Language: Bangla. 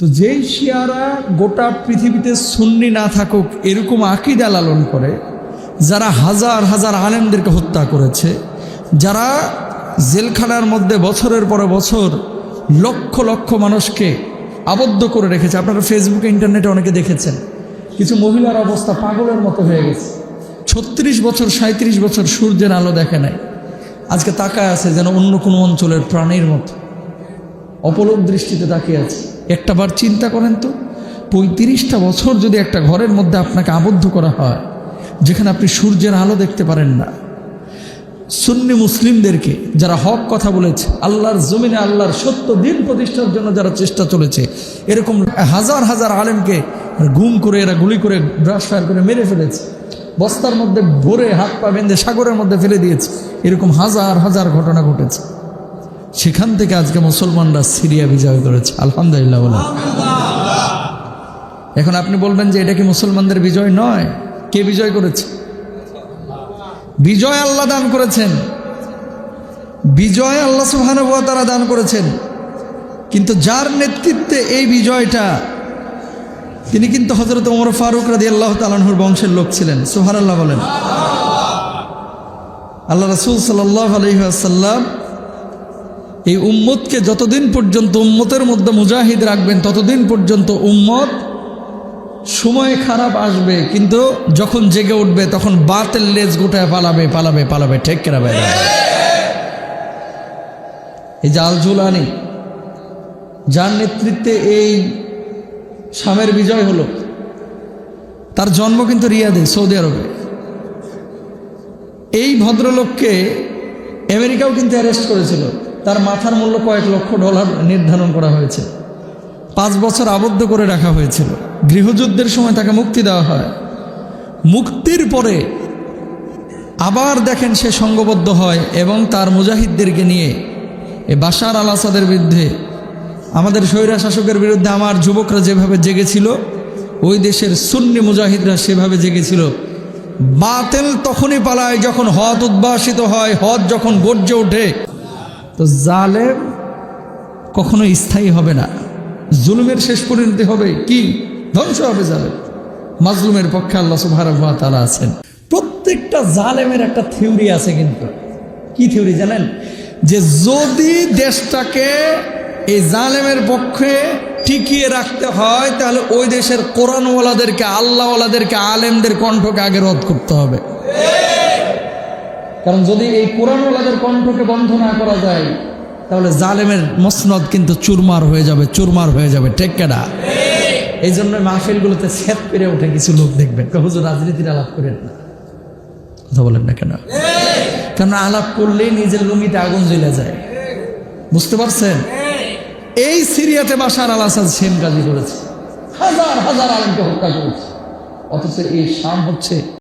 তো যেই শিয়ারা গোটা পৃথিবীতে সুন্নি না থাকুক, এরকম আকিদা লালন করে, যারা হাজার হাজার আলেমদেরকে হত্যা করেছে, যারা জেলখানার মধ্যে বছরের পরে বছর লক্ষ লক্ষ মানুষকে আবদ্ধ করে রেখেছে। আপনারা ফেসবুকে, ইন্টারনেটে অনেকে দেখেছেন, কিছু মহিলার অবস্থা পাগলের মতো হয়ে গেছে। ছত্রিশ বছর সাঁত্রিশ বছর সূর্যের আলো দেখে নাই। আজকে তাকায় আছে যেন অন্য কোনো অঞ্চলের প্রাণীর মতো। অপলোক দৃষ্টিতে তাকিয়ে আছে। একটা বার চিন্তা করেন তো, পঁয়ত্রিশটা বছর যদি একটা ঘরের মধ্যে আপনাকে আবদ্ধ করা হয়, যেখানে আপনি সূর্যের আলো দেখতে পারেন না, সুন্নি মুসলিমদেরকে যারা হক কথা বলেছে, আল্লাহর জমিনে আল্লাহর সত্য দিন প্রতিষ্ঠার জন্য যারা চেষ্টা চলেছে, এরকম হাজার হাজার আলেমকে গুম করে, এরা গুলি করে ব্রাশ ফায়ার করে মেরে ফেলেছে, বস্তার মধ্যে ভরে হাত পা বেঁধে সাগরের মধ্যে ফেলে দিয়েছে, এরকম হাজার হাজার ঘটনা ঘটেছে। সেখান থেকে আজকে মুসলমানরা সিরিয়া বিজয় করেছে। আলহামদুলিল্লাহ বলে। এখন আপনি বলবেন যে এটা কি মুসলমানদের বিজয় নয়? কে বিজয় করেছে? বিজয় আল্লাহ দান করেছেন। বিজয় আল্লাহ সুহান তারা দান করেছেন। কিন্তু যার নেতৃত্বে এই বিজয়টা, তিনি কিন্তু হজরত ওমর ফারুক রাদি আল্লাহ তালানহুর বংশের লোক ছিলেন। সুহান আল্লাহ বলেন। আল্লাহ রসুল সাল্লাহ আলহিহাসাল্লাম এই উম্মতকে যতদিন পর্যন্ত উম্মতের মধ্যে মুজাহিদ রাখবেন, ততদিন পর্যন্ত উম্মত সময় খারাপ আসবে, কিন্তু যখন জেগে উঠবে, তখন বাতের লেজ গোটায় পালাবে পালাবে পালাবে। ঠেক কেরা বাইরে এই যে আল জুলানি যার নেতৃত্বে এই শামের বিজয় হলো, তার জন্ম কিন্তু রিয়াদে, সৌদি আরবে। এই ভদ্রলোককে আমেরিকাও কিন্তু অ্যারেস্ট করেছিল। তার মাথার মূল্য কয়েক লক্ষ ডলার নির্ধারণ করা হয়েছে। পাঁচ বছর আবদ্ধ করে রাখা হয়েছিল। গৃহযুদ্ধের সময় তাকে মুক্তি দেওয়া হয়। মুক্তির পরে আবার দেখেন সে সঙ্গবদ্ধ হয় এবং তার মুজাহিদদেরকে নিয়ে এ বাশার আল আসাদের বিরুদ্ধে, আমাদের স্বৈরা শাসকের বিরুদ্ধে আমার যুবকরা যেভাবে জেগেছিল, ওই দেশের সুন্নি মুজাহিদরা সেভাবে জেগেছিল। বাতেল তখনই পালায় যখন হদ উদ্ভাসিত হয়, হদ যখন গর্জে ওঠে তো জালেম কখনো স্থায়ী হবে না। জুলুমের শেষ পরিণতি হবে কি? ধ্বংস হবে জালেম। মাজলুমের পক্ষে আল্লাহ সুবাহ তালা আছেন। প্রত্যেকটা জালেমের একটা থিওরি আছে কিন্তু। কি থিওরি জানেন? যে যদি দেশটাকে এই জালেমের পক্ষে টিকিয়ে রাখতে হয়, তাহলে ওই দেশের কোরআনওয়ালাদেরকে, আল্লাহওয়ালাদেরকে, আলেমদের কণ্ঠকে আগে রোধ করতে হবে। কারণ যদি এই কোরআনওয়ালাদের কণ্ঠকে বন্ধ না করা যায়, তাহলে জালেমের মসনদ কিন্তু চুরমার হয়ে যাবে, চুরমার হয়ে যাবে টেক্কেডা এই জন্য মাহফিলগুলোতে সেত পেরে ওঠে কিছু লোক দেখবেন। হুজুর, রাজনীতির আলাপ করেন না। কথা বলেন না কেন? কেন আলাপ করলেই নিজের লুঙ্গিতে আগুন জ্বলে যায়। বুঝতে পারছেন? এই সিরিয়াতে বাসার আল আসাদ সেম কাজই করেছে। হাজার হাজার আলমকে হত্যা করেছে। অথচ এই শাম হচ্ছে